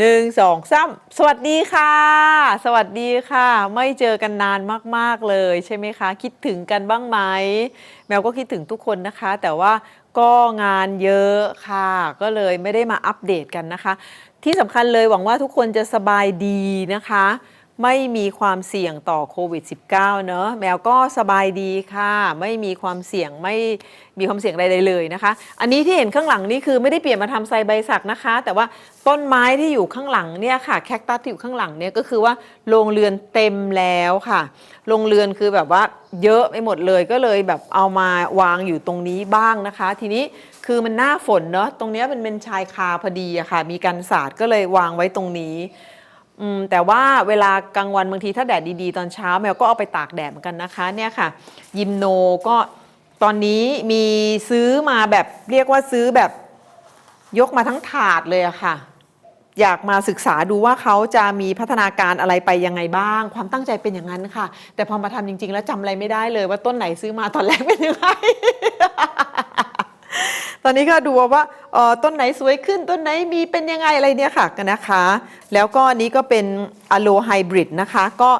หนึ่งสองสามสวัสดีค่ะ สวัสดีค่ะ ไม่เจอกันนานมาก ๆ เลยใช่ไหมคะ คิดถึงกันบ้างไหม แมวก็คิดถึงทุกคนนะคะ แต่ว่าก็งานเยอะค่ะ ก็เลยไม่ได้มาอัปเดตกันนะคะ ที่สำคัญเลยหวังว่าทุกคนจะสบายดีนะคะ ไม่มีความเสี่ยงต่อโควิด -19 เนอะแมวก็สบายดีค่ะ ไม่มีความเสี่ยงไม่มีความเสี่ยงใดๆเลยนะคะ อันนี้ที่เห็นข้างหลังนี่คือไม่ได้เปลี่ยนมาทำไซใบสักนะคะ แต่ว่าต้นไม้ที่อยู่ข้างหลังเนี่ยค่ะแคคตัสที่อยู่ข้างหลังเนี่ยก็คือว่าโรงเรือนเต็มแล้วค่ะโรงเรือนคือแบบว่าเยอะไปหมดเลยก็เลยแบบเอามาวางอยู่ตรงนี้บ้างนะคะ ทีนี้คือมันหน้าฝนเนาะตรงเนี้ยมันเป็นชายคาพอดีอะค่ะ มีกันศาสตร์ก็เลยวางไว้ตรงนี้ อืมแต่ว่าเวลากลางวันบางทีถ้าแดดดีๆ ตอนเช้าแมวก็เอาไปตากแดดเหมือนกันนะคะเนี่ยค่ะ ยิมโนก็ตอนนี้มีซื้อมาแบบเรียกว่าซื้อแบบยกมาทั้งถาดเลยอะค่ะ อยากมาศึกษาดูว่าเขาจะมีพัฒนาการอะไรไปยังไงบ้าง ความตั้งใจเป็นอย่างนั้นค่ะ แต่พอมาทำจริง ๆ แล้วจำอะไรไม่ได้เลยว่าต้นไหนซื้อมาตอนแรกเป็นยังไง ตอนนี้ก็ดูว่าต้นไหนสวยขึ้นต้นไหนมีเป็นยังไงอะไรเนี่ยค่ะกันนะคะ แล้วก็นี้ก็เป็นอะโลไฮบริดนะคะ ก็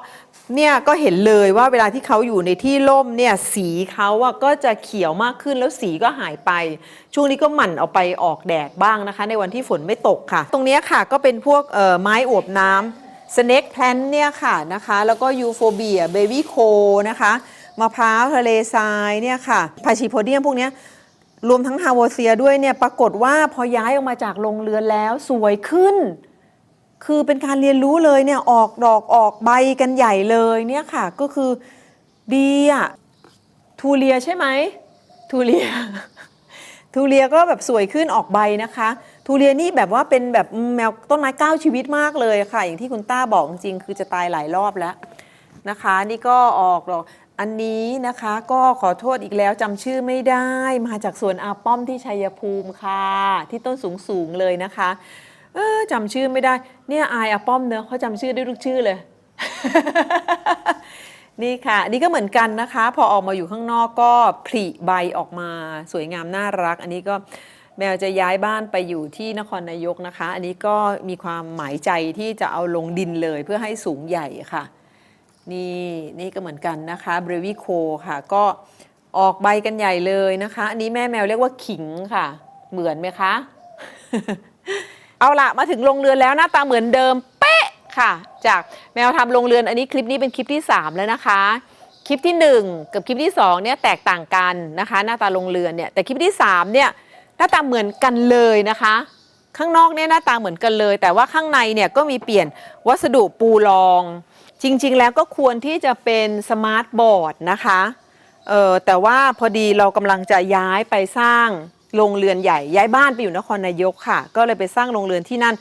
เนี่ยก็เห็นเลยว่าเวลาที่เขาอยู่ในที่ร่มเนี่ยสีเขาอะก็จะเขียวมากขึ้นแล้วสีก็หายไป ช่วงนี้ก็หมั่นเอาไปออกแดดบ้างนะคะ ในวันที่ฝนไม่ตกค่ะ ตรงนี้ค่ะก็เป็นพวกไม้อวบน้ำสเน็กแพลนเนี่ยค่ะนะคะ แล้วก็ยูโฟเบียเบบี้โคนะคะมะพร้าวทะเลทรายเนี่ยค่ะพาชิโพเดียมพวกเนี้ย รวมทั้งฮาวเซียด้วยเนี่ยปรากฏว่าพอย้ายออกมาจากโรงเรือนแล้วสวยขึ้น คือเป็นการเรียนรู้เลยเนี่ยออกดอกออกใบกันใหญ่เลยเนี่ยค่ะ ก็คือดีอะทูเลียใช่ไหมทูเลียทูเลียก็แบบสวยขึ้นออกใบนะคะ ทูเลียนี่แบบว่าเป็นแบบแมวต้นไม้ก้าชีวิตมากเลยค่ะ อย่างที่คุณต้าบอกจริงคือจะตายหลายรอบแล้วนะคะ นี่ก็ออกดอก อันนี้นะคะก็ขอโทษอีกแล้วจำชื่อไม่ได้มาจากสวนอาป้อมที่ชัยภูมิค่ะ ที่ต้นสูงๆเลยนะคะเออจำชื่อไม่ได้ เนี่ยอายอาป้อมเนอะเขาจำชื่อได้ทุกชื่อเลย นี่ค่ะอันนี้ก็เหมือนกันนะคะ พอออกมาอยู่ข้างนอกก็ผลิใบออกมาสวยงามน่ารัก อันนี้ก็แมวจะย้ายบ้านไปอยู่ที่นครนายกนะคะ อันนี้ก็มีความหมายใจที่จะเอาลงดินเลยเพื่อให้สูงใหญ่ค่ะ นี่นี่ก็เหมือนกันนะคะเบรวิโคค่ะก็ออกใบกันใหญ่เลยนะคะ อันนี้แม่แมวเรียกว่าขิงค่ะ เหมือนไหมคะ เอาละมาถึงโรงเรือนแล้วหน้าตาเหมือนเดิมเป๊ะค่ะ จากแมวทำโรงเรือนอันนี้คลิปนี้เป็นคลิปที่ 3 แล้วนะคะ คลิปที่ 1 กับคลิปที่2เนี่ยแตกต่างกันนะคะ หน้าตาโรงเรือนเนี่ยแต่คลิปที่3เนี่ยหน้าตาเหมือนกันเลยนะคะ ข้างนอกเนี่ยหน้าตาเหมือนกันเลย แต่ว่าข้างในเนี่ยก็มีเปลี่ยนวัสดุปูรอง จริงๆแล้วก็ควรที่จะเป็นสมาร์ทบอร์ดนะคะเออแต่ว่าพอดีเรากำลังจะย้ายไปสร้างโรงเรือนใหญ่ย้ายบ้านไปอยู่นครนายกค่ะ ก็เลยไปสร้างโรงเรือนที่นั่น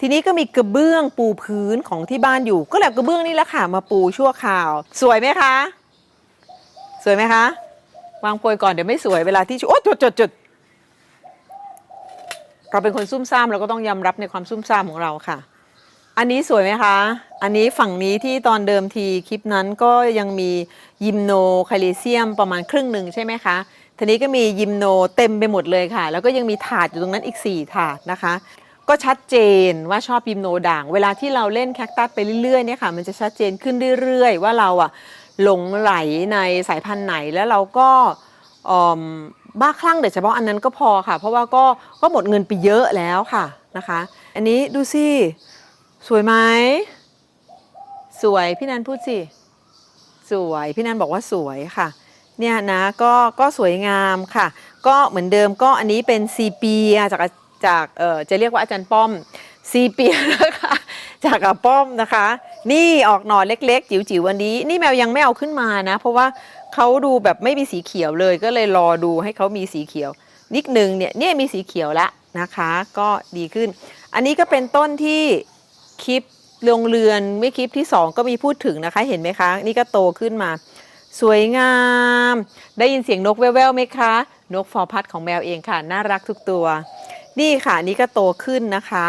ทีนี้ก็มีกระเบื้องปูพื้นของที่บ้านอยู่ ก็แล้วกระเบื้องนี่แหละค่ะมาปูชั่วคราว สวยไหมคะ สวยไหมคะ วางโปรยก่อนเดี๋ยวไม่สวยเวลาที่ชโอ้จุดจุดจุดเราเป็นคนซุ่มซ่ามเราก็ต้องยอมรับในความซุ่มซ่ามของเราค่ะ อันนี้สวยไหมคะ อันนี้ฝั่งนี้ที่ตอนเดิมทีคลิปนั้นก็ยังมียิมโนไคลเซียมประมาณครึ่งหนึ่งใช่ไหมคะ ทีนี้ก็มียิมโนเต็มไปหมดเลยค่ะ แล้วก็ยังมีถาดอยู่ตรงนั้นอีก 4 ถาดนะคะ ก็ชัดเจนว่าชอบยิมโนด่าง เวลาที่เราเล่นแคคตัสไปเรื่อยๆเนี่ยค่ะ มันจะชัดเจนขึ้นเรื่อยๆ ว่าเราอะหลงไหลในสายพันธุ์ไหนแล้วเราก็บ้าคลั่งแต่เฉพาะอันนั้นก็พอค่ะ เพราะว่าก็ก็หมดเงินไปเยอะแล้วค่ะนะคะ อันนี้ดูสิ สวยไหม สวยพี่นันพูดสิ สวยพี่นันบอกว่าสวยค่ะ เนี่ยนะก็ก็สวยงามค่ะ ก็เหมือนเดิมก็อันนี้เป็นซีเปียจากจากเอ่อจะเรียกว่าอาจารย์ป้อมซีเปียนะคะจากอาป้อมนะคะ นี่ออกหน่อเล็ก ๆ จิ๋วๆวันนี้ นี่แมวยังไม่เอาขึ้นมานะ เพราะว่าเขาดูแบบไม่มีสีเขียวเลยก็เลยรอดูให้เขามีสีเขียว นิดนึงเนี่ยเนี่ยมีสีเขียวละนะคะ ก็ดีขึ้น อันนี้ก็เป็นต้นที่ คลิปโรงเรือนเมื่อคลิปที่ 2 ก็มีพูดถึงนะคะเห็นไหมคะ นี่ก็โตขึ้นมา สวยงาม ได้ยินเสียงนกแว่วๆไหมคะ นกฟอพัดของแมวเองค่ะ น่ารักทุกตัว นี่ค่ะนนี่ก็โตขึ้นนะคะ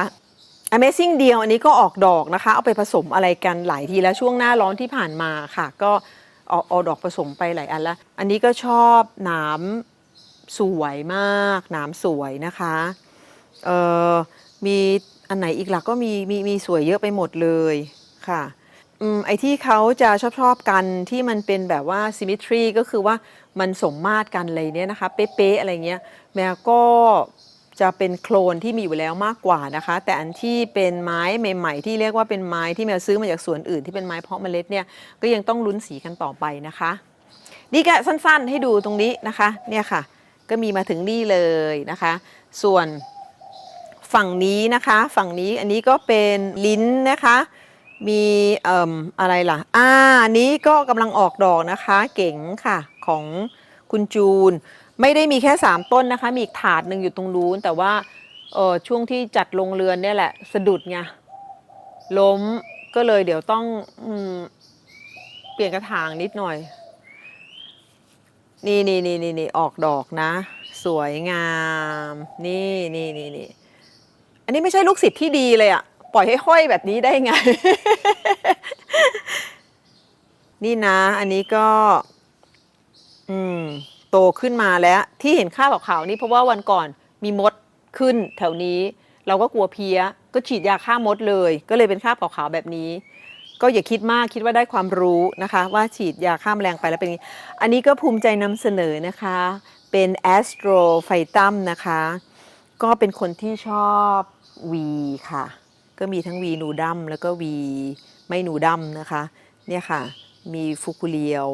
Amazing เดียวอันนี้ก็ออกดอกนะคะ เอาไปผสมอะไรกันหลายทีแล้วช่วงหน้าร้อนที่ผ่านมาค่ะ ก็เอาเอาดอกผสมไปหลายอันแล้ว อันนี้ก็ชอบหนามสวยมากหนามสวยนะคะเออมี อันไหนอีกหล่ะก็มีมีมีสวยเยอะไปหมดเลยค่ะอืมไอที่เขาจะชอบชอบกันที่มันเป็นแบบว่า symmetry ก็คือว่ามันสมมาตรกันอะไรเนี้ยนะคะ เป๊ะๆอะไรเงี้ยแมวก็จะเป็นโคลนที่มีอยู่แล้วมากกว่านะคะ แต่อันที่เป็นไม้ใหม่ๆ ที่เรียกว่าเป็นไม้ที่แมวซื้อมาจากสวนอื่นที่เป็นไม้เพาะเมล็ดเนี่ยก็ยังต้องลุ้นสีกันต่อไปนะคะนี่ก็สั้นๆ ให้ดูตรงนี้นะคะเนี่ยค่ะ ก็มีมาถึงนี่เลยนะคะ ส่วน ฝั่งนี้นะคะ ฝั่งนี้อันนี้ก็เป็นลิ้นนะคะ มีเอ่มอะไรล่ะอ่านี้ก็กำลังออกดอกนะคะ เก๋งค่ะของคุณจูน ไม่ได้มีแค่ 3 ต้นนะคะ มีอีกถาดหนึ่งอยู่ตรงนู้นแต่ว่าเออช่วงที่จัดลงเรือนเนี่ยแหละสะดุดไงล้มก็เลยเดี๋ยวต้องอเปลี่ยนกระถางนิดหน่อย นี่นี่นี่นี่นี่ออกดอกนะ สวยงาม นี่นี่นี่นี่ อันนี้ไม่ใช่ลูกศิษย์ที่ดีเลยอะปล่อยให้ห้อยแบบนี้ได้ไง นี่นะ อันนี้ก็ อืม โตขึ้นมาแล้ว ที่เห็นข้าวขาวๆนี่เพราะว่าวันก่อนมีมดขึ้นแถวนี้ เราก็กลัวเพี้ย ก็ฉีดยาฆ่ามดเลย ก็เลยเป็นข้าวขาวๆแบบนี้ ก็อย่าคิดมากคิดว่าได้ความรู้นะคะ ว่าฉีดยาฆ่าแมลงไปแล้วเป็นอันนี้ก็ภูมิใจนำเสนอนะคะ เป็น Astro p h y t u m นะคะ ก็เป็นคนที่ชอบวีค่ะ ก็มีทั้งวีนูดัมแล้วก็วีไม่นูดัมนะคะ เนี่ยค่ะ มีฟุกุเรียว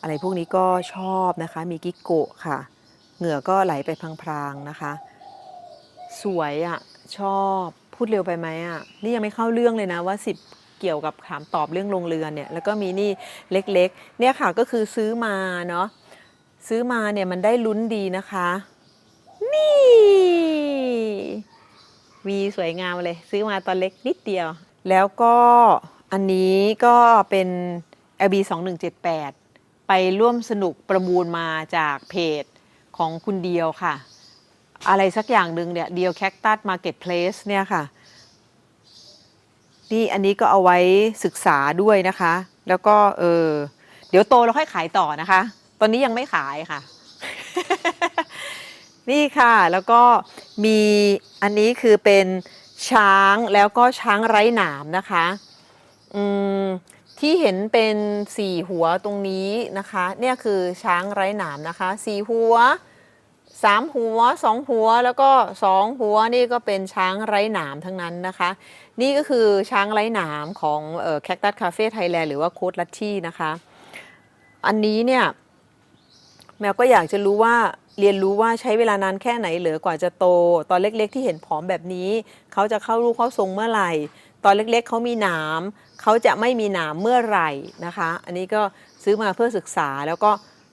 อะไรพวกนี้ก็ชอบนะคะ มีกิโกะค่ะ เหงื่อก็ไหลไปพลางๆนะคะ สวยอะ่ะ ชอบ พูดเร็วไปไหมอะ่ะ นี่ยังไม่เข้าเรื่องเลยนะว่าสิบเกี่ยวกับถามตอบเรื่องโรงเรือนเนี่ย แล้วก็มีนี่เล็กๆ เนี่ยค่ะก็คือซื้อมาเนาะ ซื้อมาเนี่ยมันได้ลุ้นดีนะคะ นี่ วีสวยงามเลย ซื้อมาตอนเล็กนิดเดียว แล้วก็อันนี้ก็เป็น LB 2178 ไปร่วมสนุกประมูลมาจากเพจของคุณเดียวค่ะ อะไรสักอย่างหนึ่งเนี่ยเดียวแคคตัสมาร์เก็ตเพลสเนี่ยค่ะ นี่อันนี้ก็เอาไว้ศึกษาด้วยนะคะ แล้วก็เออเดี๋ยวโตแล้วค่อยขายต่อนะคะ ตอนนี้ยังไม่ขายค่ะ นี่ค่ะแล้วก็มีอันนี้คือเป็นช้างแล้วก็ช้างไร้หนามนะคะอืมที่เห็นเป็นสี่หัวตรงนี้นะคะเนี่ยคือช้างไร้หนามนะคะสี่หัวสามหัวสองหัวแล้วก็สองหัวนี่ก็เป็นช้างไร้หนามทั้งนั้นนะคะ นี่ก็คือช้างไร้หนามของแคคตัสคาเฟ่ไทยแลนด์หรือว่าโค้ดลัตชี่นะคะ อันนี้เนี่ยแมวก็อยากจะรู้ว่า เรียนรู้ว่าใช้เวลานานแค่ไหนเหลือกว่าจะโต ตอนเล็กๆ ที่เห็นผอมแบบนี้ เขาจะเข้ารูปเข้าทรงเมื่อไหร่ ตอนเล็กๆเขามีหนามเขาจะไม่มีหนามเมื่อไหร่นะคะ อันนี้ก็ซื้อมาเพื่อศึกษาแล้วก็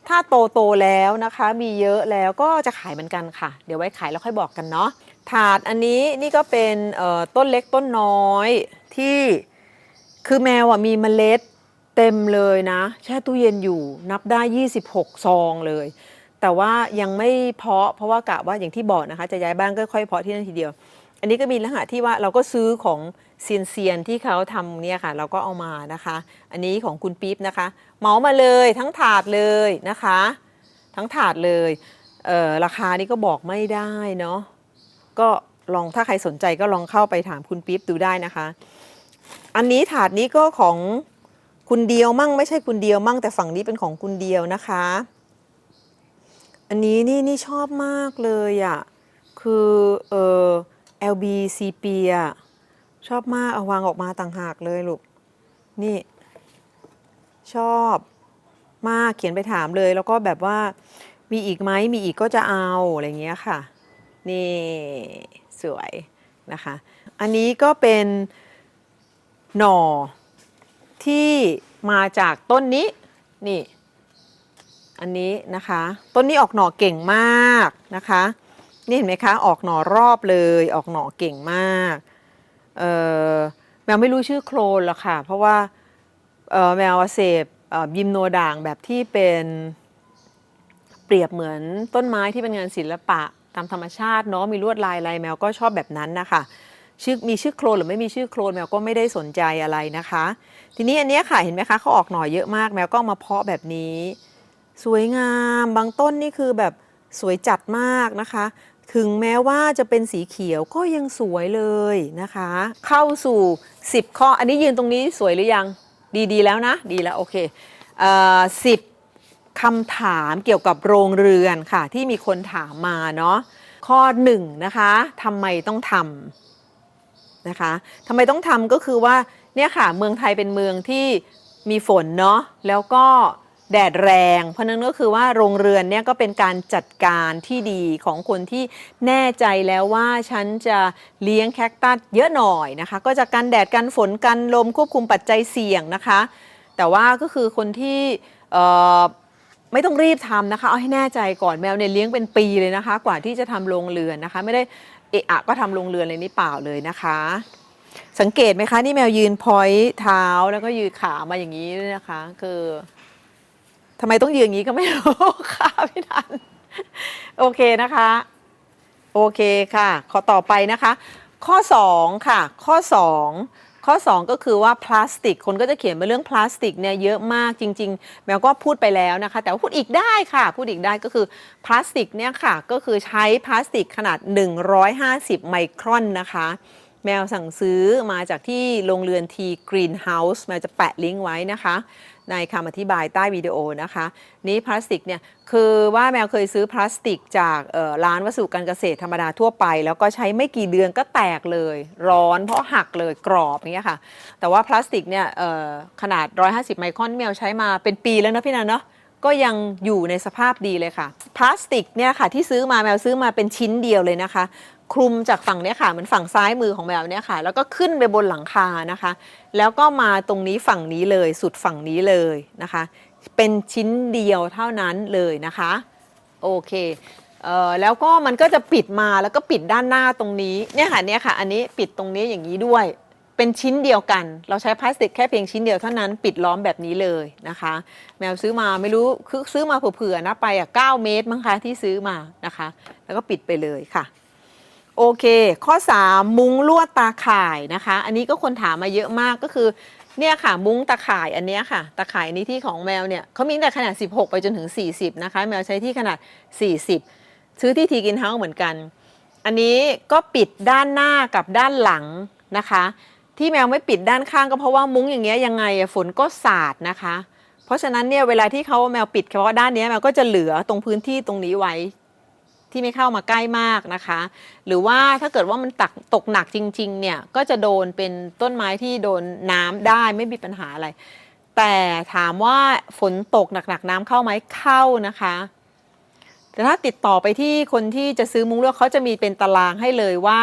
ถ้าโตโตแล้วนะคะ มีเยอะแล้วก็จะขายเหมือนกันค่ะ เดี๋ยวไว้ขายแล้วค่อยบอกกันเนาะถาดอันนี้นี่ก็เป็นต้นเล็กต้นน้อยที่คือแมวอะมีเมล็ดเต็มเลยนะ แช่ตู้เย็นอยู่นับได้ 26 ซองเลย แต่ว่ายังไม่เพาะเพราะว่ากะว่าอย่างที่บอกนะคะ จะย้ายบ้านก็ค่อยเพาะที่นั่นทีเดียว อันนี้ก็มีลักษณะที่ว่าเราก็ซื้อของเซียนเซียนที่เขาทำเนี่ยค่ะ เราก็เอามานะคะ อันนี้ของคุณปี๊บนะคะเหมามาเลยทั้งถาดเลยนะคะ ทั้งถาดเลยเอ่อราคานี่ก็บอกไม่ได้เนาะก็ลองถ้าใครสนใจก็ลองเข้าไปถามคุณปี๊บดูได้นะคะ อันนี้ถาดนี้ก็ของคุณเดียวมั่งไม่ใช่คุณเดียวมั่งแต่ฝั่งนี้เป็นของคุณเดียวนะคะ อันนี้นี่นี่ชอบมากเลยอะ่ะ คือเออ LB c p อะชอบมากเอาวางออกมาต่างหากเลยลูก นี่ ชอบมากเขียนไปถามเลย แล้วก็แบบว่ามีอีกไหมมีอีกก็จะเอาอะไรเงี้ยค่ะ นี่สวยนะคะ อันนี้ก็เป็นหน่อที่มาจากต้นนี้นี่ อันนี้นะคะ ต้นนี้ออกหน่อเก่งมากนะคะ นี่เห็นไหมคะ ออกหน่อรอบเลย ออกหน่อเก่งมาก เออแมวไม่รู้ชื่อโคลนหรอกค่ะ เพราะว่าเออแมวเสพยิมโนด่างแบบที่เป็นเปรียบเหมือนต้นไม้ที่เป็นงานศิลปะตามธรรมชาติเนาะมีลวดลายอะไรแมวก็ชอบแบบนั้นนะคะชื่อมีชื่อโคลนหรือไม่มีชื่อโคลนแมวก็ไม่ได้สนใจอะไรนะคะ ทีนี้อันนี้ค่ะเห็นไหมคะเขาออกหน่อเยอะมากแมวก็มาเพาะแบบนี้ สวยงามบางต้นนี่คือแบบสวยจัดมากนะคะ ถึงแม้ว่าจะเป็นสีเขียวก็ยังสวยเลยนะคะ เข้าสู่ 10 ข้อ อันนี้ยืนตรงนี้สวยหรือยังดีดีแล้วนะ ดีแล้ว โอเคสิบคำถามเกี่ยวกับโรงเรือนค่ะ ที่มีคนถามมาเนาะข้อหนึ่งนะคะทำไมต้องทำนะคะทำไมต้องทำก็คือว่าเนี่ยค่ะเมืองไทยเป็นเมืองที่มีฝนเนาะแล้วก็ แดดแรง เพราะนั้นก็คือว่าโรงเรือนเนี่ยก็เป็นการจัดการที่ดีของคนที่แน่ใจแล้วว่าฉันจะเลี้ยงแคคตัสเยอะหน่อยนะคะ ก็จะกันแดดกันฝนกันลมควบคุมปัจจัยเสี่ยงนะคะ แต่ว่าก็คือคนที่ไม่ต้องรีบทำนะคะ เอาให้แน่ใจก่อนแมวเนี่ยเลี้ยงเป็นปีเลยนะคะ กว่าที่จะทำโรงเรือนนะคะ ไม่ได้เอะอะก็ทำโรงเรือนเลยนี่เปล่าเลยนะคะ สังเกตไหมคะนี่แมวยืนพอยเท้าแล้วก็ยืนขามาอย่างนี้ด้วยนะคะ คือ ทำไมต้องยืนอย่างนี้ก็ไม่รู้ค่ะพี่นันโอเคนะคะ โอเคค่ะ ขอต่อไปนะคะ ข้อ 2 ค่ะ ข้อ 2 ข้อ 2 ก็คือว่าพลาสติก คนก็จะเขียนมาเรื่องพลาสติกเนี่ยเยอะมากจริง ๆ แมวก็พูดไปแล้วนะคะ แต่ว่าพูดอีกได้ค่ะ พูดอีกได้ก็คือพลาสติกเนี่ยค่ะ ก็คือใช้พลาสติกขนาด 150 ไมครอนนะคะ แมวสั่งซื้อมาจากที่โรงเรือนทีกรีนเฮาส์แมวจะแปะลิงก์ไว้นะคะ ในคำอธิบายใต้วิดีโอนะคะ นี้พลาสติกเนี่ยคือว่าแมวเคยซื้อพลาสติกจากร้านวัสดุการเกษตรธรรมดาทั่วไป แล้วก็ใช้ไม่กี่เดือนก็แตกเลย ร้อนเพราะหักเลยกรอบอย่างเงี้ยค่ะ แต่ว่าพลาสติกเนี่ยขนาด 150 ไมครอนที่แมวใช้มาเป็นปีแล้วนะพี่นันเนาะก็ยังอยู่ในสภาพดีเลยค่ะ พลาสติกเนี่ยค่ะที่ซื้อมาแมวซื้อมาเป็นชิ้นเดียวเลยนะคะ คลุมจากฝั่งเนี้ยค่ะเหมือนฝั่งซ้ายมือของแมวเนี่ยค่ะ แล้วก็ขึ้นไปบนหลังคานะคะ แล้วก็มาตรงนี้ฝั่งนี้เลยสุดฝั่งนี้เลยนะคะ เป็นชิ้นเดียวเท่านั้นเลยนะคะโอเคเอ่อแล้วก็มันก็จะปิดมาแล้วก็ปิดด้านหน้าตรงนี้เนี่ยค่ะเนี่ยค่ะ อันนี้ปิดตรงนี้อย่างนี้ด้วย เป็นชิ้นเดียวกัน เราใช้พลาสติกแค่เพียงชิ้นเดียวเท่านั้นปิดล้อมแบบนี้เลยนะคะ แมวซื้อมาไม่รู้คือซื้อมาเผื่อๆนะไปอะ9เมตรมั้งคะที่ซื้อมานะคะ แล้วก็ปิดไปเลยค่ะ โอเค ข้อ 3 มุ้งลวดตาข่ายนะคะ อันนี้ก็คนถามมาเยอะมากก็คือเนี่ยค่ะมุ้งตาข่ายอันนี้ค่ะ ตาข่ายนี้ที่ของแมวเนี่ยเขามีแต่ขนาด 16 ไปจนถึง 40 นะคะ แมวใช้ที่ขนาด 40 ซื้อที่ทีกินเฮาเหมือนกัน อันนี้ก็ปิดด้านหน้ากับด้านหลังนะคะ ที่แมวไม่ปิดด้านข้างก็เพราะว่ามุ้งอย่างเงี้ยยังไงฝนก็สาดนะคะ เพราะฉะนั้นเนี่ยเวลาที่เขาแมวปิดเฉพาะด้านนี้แมวก็จะเหลือตรงพื้นที่ตรงนี้ไว้ ที่ไม่เข้ามาใกล้มากนะคะ หรือว่าถ้าเกิดว่ามันตักตกหนักจริง ๆ เนี่ย ก็จะโดนเป็นต้นไม้ที่โดนน้ำได้ไม่มีปัญหาอะไร แต่ถามว่าฝนตกหนักๆน้ำเข้าไหมเข้านะคะ แต่ถ้าติดต่อไปที่คนที่จะซื้อมุ้งลวดเขาจะมีเป็นตารางให้เลยว่า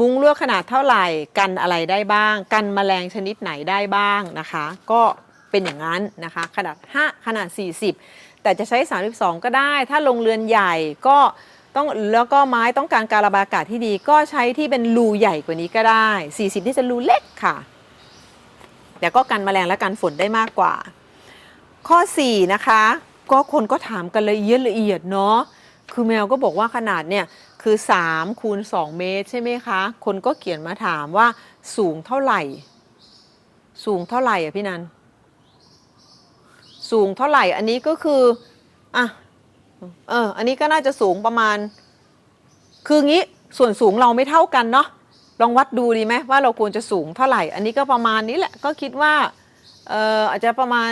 มุ้งลวดขนาดเท่าไหร่กันอะไรได้บ้าง กันแมลงชนิดไหนได้บ้างนะคะ ก็เป็นอย่างนั้นนะคะ ขนาด 5 ขนาด 40 แต่จะใช้ 32 ก็ได้ ถ้าโรงเรือนใหญ่ก็ ต้องแล้วก็ไม้ต้องการการระบายอากาศที่ดีก็ใช้ที่เป็นรูใหญ่กว่านี้ก็ได้ 40ที่จะรูเล็กค่ะแต่ก็กันแมลงและกันฝนได้มากกว่า ข้อ 4 นะคะ ก็คนก็ถามกันละเอียดละเอียดเนาะคือแมวก็บอกว่าขนาดเนี่ยคือ3คูณ2เมตรใช่ไหมคะ คนก็เขียนมาถามว่าสูงเท่าไหร่ สูงเท่าไหร่อะพี่นันสูงเท่าไหร่อันนี้ก็คืออะ เออ อันนี้ก็น่าจะสูงประมาณ คืองี้ส่วนสูงเราไม่เท่ากันเนาะลองวัดดูดีไหมว่าเราควรจะสูงเท่าไหร่ อันนี้ก็ประมาณนี้แหละก็คิดว่าเอออาจจะประมาณ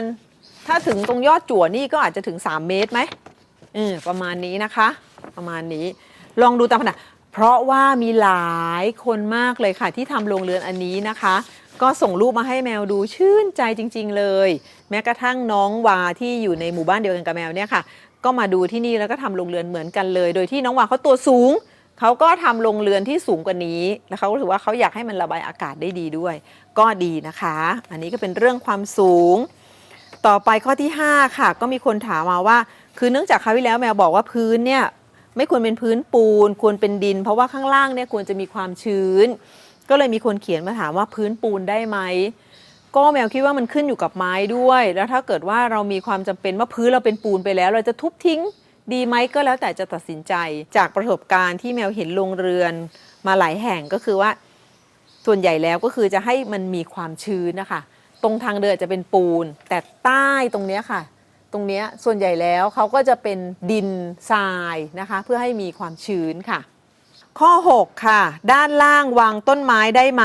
ถ้าถึงตรงยอดจั่วนี่ก็อาจจะถึง 3 เมตรไหมเออประมาณนี้นะคะ ประมาณนี้ ลองดูตามขนาดเพราะว่ามีหลายคนมากเลยค่ะ ที่ทำโรงเรือนอันนี้นะคะ ก็ส่งรูปมาให้แมวดูชื่นใจจริง ๆ เลย แม้กระทั่งน้องวาที่อยู่ในหมู่บ้านเดียวกันกับแมวเนี่ยค่ะ ก็มาดูที่นี่แล้วก็ทำโรงเรือนเหมือนกันเลย โดยที่น้องวาเขาตัวสูงเขาก็ทำโรงเรือนที่สูงกว่านี้ แล้วเขาก็ถือว่าเขาอยากให้มันระบายอากาศได้ดีด้วย ก็ดีนะคะ อันนี้ก็เป็นเรื่องความสูง ต่อไปข้อที่ 5 ค่ะ ก็มีคนถามมาว่า คือเนื่องจากคราวที่แล้วแมวบอกว่าพื้นเนี่ยไม่ควรเป็นพื้นปูน ควรเป็นดิน เพราะว่าข้างล่างเนี่ยควรจะมีความชื้น ก็เลยมีคนเขียนมาถามว่าพื้นปูนได้ไหม ก็แมวคิดว่ามันขึ้นอยู่กับไม้ด้วย แล้วถ้าเกิดว่าเรามีความจำเป็นว่าพื้นเราเป็นปูนไปแล้ว เราจะทุบทิ้งดีไหมก็แล้วแต่จะตัดสินใจ จากประสบการณ์ที่แมวเห็นโรงเรือนมาหลายแห่งก็คือว่า ส่วนใหญ่แล้วก็คือจะให้มันมีความชื้นนะคะ ตรงทางเดินอจจะเป็นปูน แต่ใต้ตรงเนี้ยค่ะ ตรงเนี้ยส่วนใหญ่แล้วเขาก็จะเป็นดินทรายนะคะ เพื่อให้มีความชื้นค่ะ ข้อ 6 ค่ะ ด้านล่างวางต้นไม้ได้ไหม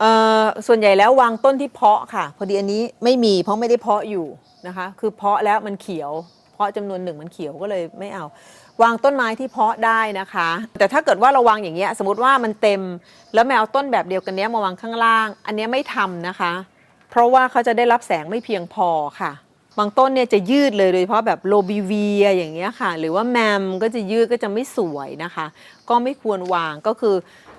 เอ่อส่วนใหญ่แล้ววางต้นที่เพาะค่ะ พอดีอันนี้ไม่มีเพราะไม่ได้เพาะอยู่นะคะ คือเพาะแล้วมันเขียว เพาะจำนวนหนึ่งมันเขียวก็เลยไม่เอา วางต้นไม้ที่เพาะได้นะคะ แต่ถ้าเกิดว่าเราวางอย่างเงี้ยสมมติว่ามันเต็ม แล้วแมวต้นแบบเดียวกันเนี้ยมาวางข้างล่าง อันเนี้ยไม่ทำนะคะ เพราะว่าเขาจะได้รับแสงไม่เพียงพอค่ะบางต้นเนี่ยจะยืดเลยโดยเฉพาะแบบโลบิเวียอย่างเงี้ยค่ะ หรือว่าแมมก็จะยืดก็จะไม่สวยนะคะ ก็ไม่ควรวางก็คือเอ่อ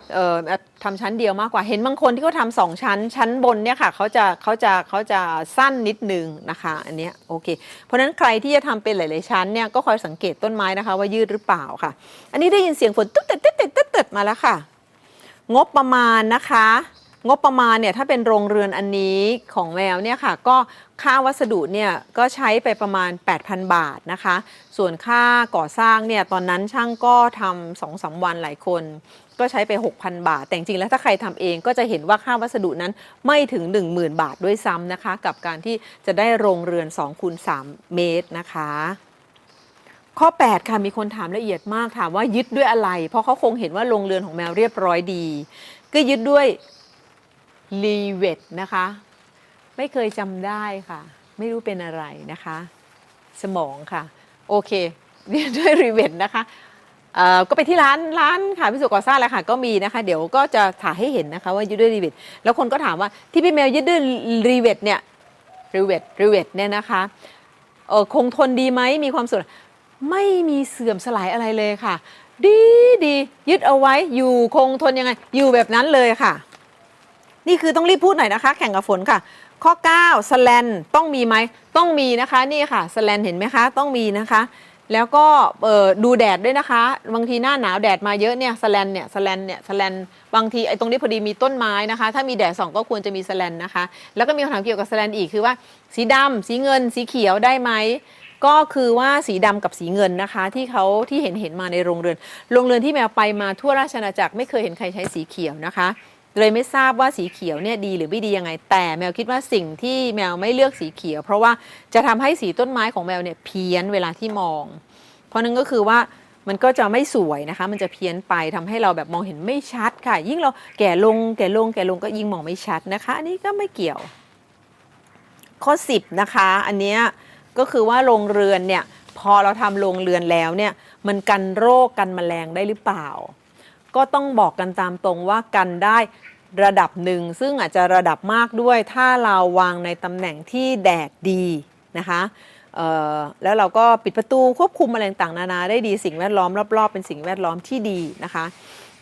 ทำชั้นเดียวมากกว่าเห็นบางคนที่เขาทำสองชั้นชั้นบนเนี่ยค่ะเขาจะเขาจะเขาจะสั้นนิดนึงนะคะอันเนี้ยโอเค เพราะฉะนั้นใครที่จะทำเป็นหลายๆชั้นเนี่ยก็คอยสังเกตต้นไม้นะคะ ว่ายืดหรือเปล่าค่ะ อันนี้ได้ยินเสียงฝนตึ๊ดตึ๊ดตึ๊ดตึ๊ดตึ๊ดตึ๊ดมาแล้วค่ะ งบประมาณนะคะ งบประมาณเนี่ยถ้าเป็นโรงเรือนอันนี้ของแมวเนี่ยค่ะ ก็ค่าวัสดุเนี่ยก็ใช้ไปประมาณ 8,000 บาทนะคะ ส่วนค่าก่อสร้างเนี่ยตอนนั้นช่างก็ทำสองสามวันหลายคนก็ใช้ไป 6,000 บาท แต่จริงแล้วถ้าใครทำเองก็จะเห็นว่าค่าวัสดุนั้นไม่ถึง 10,000 บาทด้วยซ้ำนะคะ กับการที่จะได้โรงเรือน2คูณ3เมตรนะคะข้อ 8 ค่ะ มีคนถามละเอียดมากถามว่ายึดด้วยอะไร เพราะเขาคงเห็นว่าโรงเรือนของแมวเรียบร้อยดี ก็ยึดด้วยรีเวทนะคะ ไม่เคยจำได้ค่ะ ไม่รู้เป็นอะไรนะคะ สมองค่ะ โอเคยึดด้วยรีเวทนะคะ เอ่อก็ไปที่ร้านร้านค่ะพิสุก่อสร้างแล้วค่ะก็มีนะคะ เดี๋ยวก็จะถ่ายให้เห็นนะคะว่ายึดด้วยรีเวทแล้วคนก็ถามว่าที่พี่แมวยึดด้วยรีเวทเนี่ยรีเวทรีเวทเนี่ยนะคะเออคงทนดีไหมมีความสุขไม่มีเสื่อมสลายอะไรเลยค่ะ ดีดียึดเอาไว้อยู่คงทนยังไง อยู่แบบนั้นเลยค่ะ นี่คือต้องรีบพูดหน่อยนะคะ แข่งกับฝนค่ะ ข้อ 9 สแลนต้องมีไหมต้องมีนะคะ นี่ค่ะ สแลนเห็นไหมคะ ต้องมีนะคะ แล้วก็ดูแดดด้วยนะคะ บางทีหน้าหนาวแดดมาเยอะเนี่ยสแลนเนี่ยสแลนเนี่ยสแลนบางทีไอ้ตรงนี้พอดีมีต้นไม้นะคะ ถ้ามีแดดส่องก็ควรจะมีสแลนนะคะ แล้วก็มีคำถามเกี่ยวกับสแลนอีกคือว่า สีดำสีเงิน สีเขียวได้ไหมก็คือว่าสีดำกับสีเงินนะคะ ที่เขาที่เห็นเห็นมาในโรงเรือน โรงเรือนที่แมวไปมาทั่วราชอาณาจักรไม่เคยเห็นใครใช้สีเขียวนะคะ เลยไม่ทราบว่าสีเขียวเนี่ยดีหรือไม่ดียังไง แต่แมวคิดว่าสิ่งที่แมวไม่เลือกสีเขียว เพราะว่าจะทำให้สีต้นไม้ของแมวเนี่ยเพี้ยนเวลาที่มอง เพราะนั่นก็คือว่ามันก็จะไม่สวยนะคะ มันจะเพี้ยนไปทำให้เราแบบมองเห็นไม่ชัดค่ะ ยิ่งเราแก่ลงแก่ลงแก่ลงก็ยิ่งมองไม่ชัดนะคะ อันนี้ก็ไม่เกี่ยว ข้อ 10 นะคะ อันเนี้ยก็คือว่าโรงเรือนเนี่ยพอเราทำโรงเรือนแล้วเนี่ยมันกันโรคกันแมลงได้หรือเปล่า ก็ต้องบอกกันตามตรงว่ากันได้ระดับหนึ่ง ซึ่งอาจจะระดับมากด้วยถ้าเราวางในตำแหน่งที่แดดดีนะคะแล้วเราก็ปิดประตูควบคุมอะไรต่างๆนานาได้ดีสิ่งแวดล้อมรอบๆ เป็นสิ่งแวดล้อมที่ดีนะคะ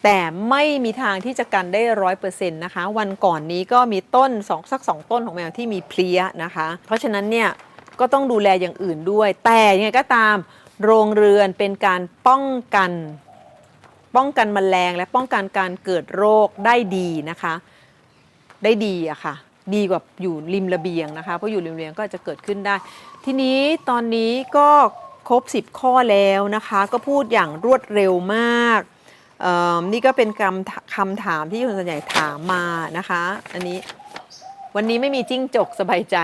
แต่ไม่มีทางที่จะกันได้ร้อยเปอร์เซ็นต์นะคะ วันก่อนนี้ก็มีต้นสองสักสองต้นของแมวที่มีเพลี้ยนะคะ เพราะฉะนั้นเนี่ยก็ต้องดูแลอย่างอื่นด้วย แต่ยังไงก็ตามโรงเรือนเป็นการป้องกัน ป้องกันแมลงและป้องกันการเกิดโรคได้ดีนะคะ ได้ดีอะค่ะ ดีกว่าอยู่ริมระเบียงนะคะ เพราะอยู่ริมระเบียงก็จะเกิดขึ้นได้ ทีนี้ตอนนี้ก็ครบ 10 ข้อแล้วนะคะ ก็พูดอย่างรวดเร็วมากนี่ก็เป็นคำคำถามที่คนส่วนใหญ่ถามมานะคะ อันนี้วันนี้ไม่มีจิ้งจกสบายใจ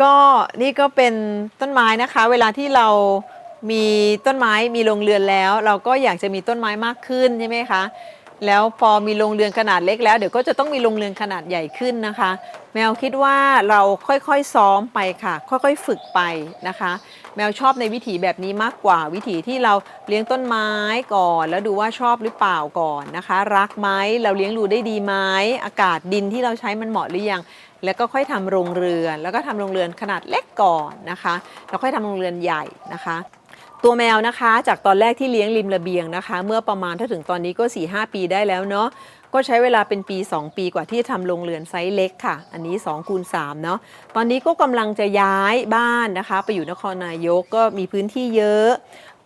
ก็นี่ก็เป็นต้นไม้นะคะ เวลาที่เรา มีต้นไม้มีโรงเรือนแล้ว เราก็อยากจะมีต้นไม้มากขึ้นใช่ไหมคะแล้วพอมีโรงเรือนขนาดเล็กแล้วเดี๋ยวก็จะต้องมีโรงเรือนขนาดใหญ่ขึ้นนะคะ แมวคิดว่าเราค่อยๆซ้อมไปค่ะ ค่อยๆฝึกไปนะคะ แมวชอบในวิถีแบบนี้มากกว่า วิถีที่เราเลี้ยงต้นไม้ก่อน แล้วดูว่าชอบหรือเปล่าก่อนนะคะ รักไหมเราเลี้ยงดูได้ดีไหมอากาศดินที่เราใช้มันเหมาะหรือยังแล้วก็ค่อยทำโรงเรือน แล้วก็ทำโรงเรือนขนาดเล็กก่อนนะคะ แล้วค่อยทำโรงเรือนใหญ่นะคะ ตัวแมวนะคะ จากตอนแรกที่เลี้ยงริมระเบียงนะคะ เมื่อประมาณถ้าถึงตอนนี้ก็4-5ปีได้แล้วเนาะก็ใช้เวลาเป็นปี 2 ปีกว่าที่จะทำโรงเรือนไซส์เล็กค่ะ อันนี้2คูณ3เนาะตอนนี้ก็กำลังจะย้ายบ้านนะคะ ไปอยู่นครนายกก็มีพื้นที่เยอะ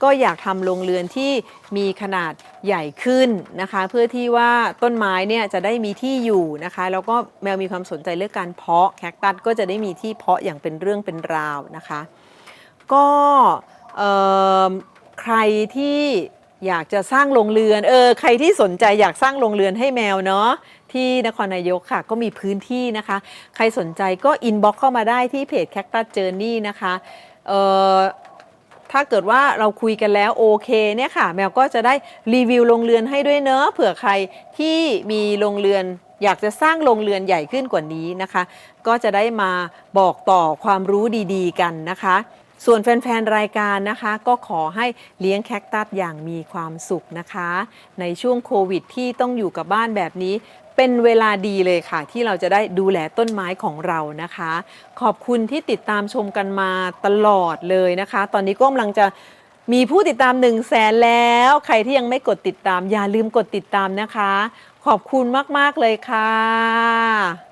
ก็อยากทำโรงเรือนที่มีขนาดใหญ่ขึ้นนะคะ เพื่อที่ว่าต้นไม้เนี่ยจะได้มีที่อยู่นะคะ แล้วก็แมวมีความสนใจเรื่องการเพาะแคคตัสก็จะได้มีที่เพาะอย่างเป็นเรื่องเป็นราวนะคะ ก็ ใครที่อยากจะสร้างโรงเรือนเออใครที่สนใจอยากสร้างโรงเรือนให้แมวเนาะที่นครนายกค่ะก็มีพื้นที่นะคะ ใครสนใจก็อินบ็อกเข้ามาได้ที่เพจ Cactus Journey นะคะเอ่อถ้าเกิดว่าเราคุยกันแล้วโอเคเนี่ยค่ะ แมวก็จะได้รีวิวโรงเรือนให้ด้วยเนอะเผื่อใครที่มีโรงเรือนอยากจะสร้างโรงเรือนใหญ่ขึ้นกว่านี้นะคะ ก็จะได้มาบอกต่อความรู้ดีๆกันนะคะ ส่วนแฟน ๆ รายการนะคะ ก็ขอให้เลี้ยงแคคตัสอย่างมีความสุขนะคะ ในช่วงโควิดที่ต้องอยู่กับบ้านแบบนี้ เป็นเวลาดีเลยค่ะ ที่เราจะได้ดูแลต้นไม้ของเรานะคะ ขอบคุณที่ติดตามชมกันมาตลอดเลยนะคะ ตอนนี้ก็กำลังจะมีผู้ติดตาม1นึ่งแสนแล้ว ใครที่ยังไม่กดติดตาม อย่าลืมกดติดตามนะคะ ขอบคุณมาก ๆ เลยค่ะ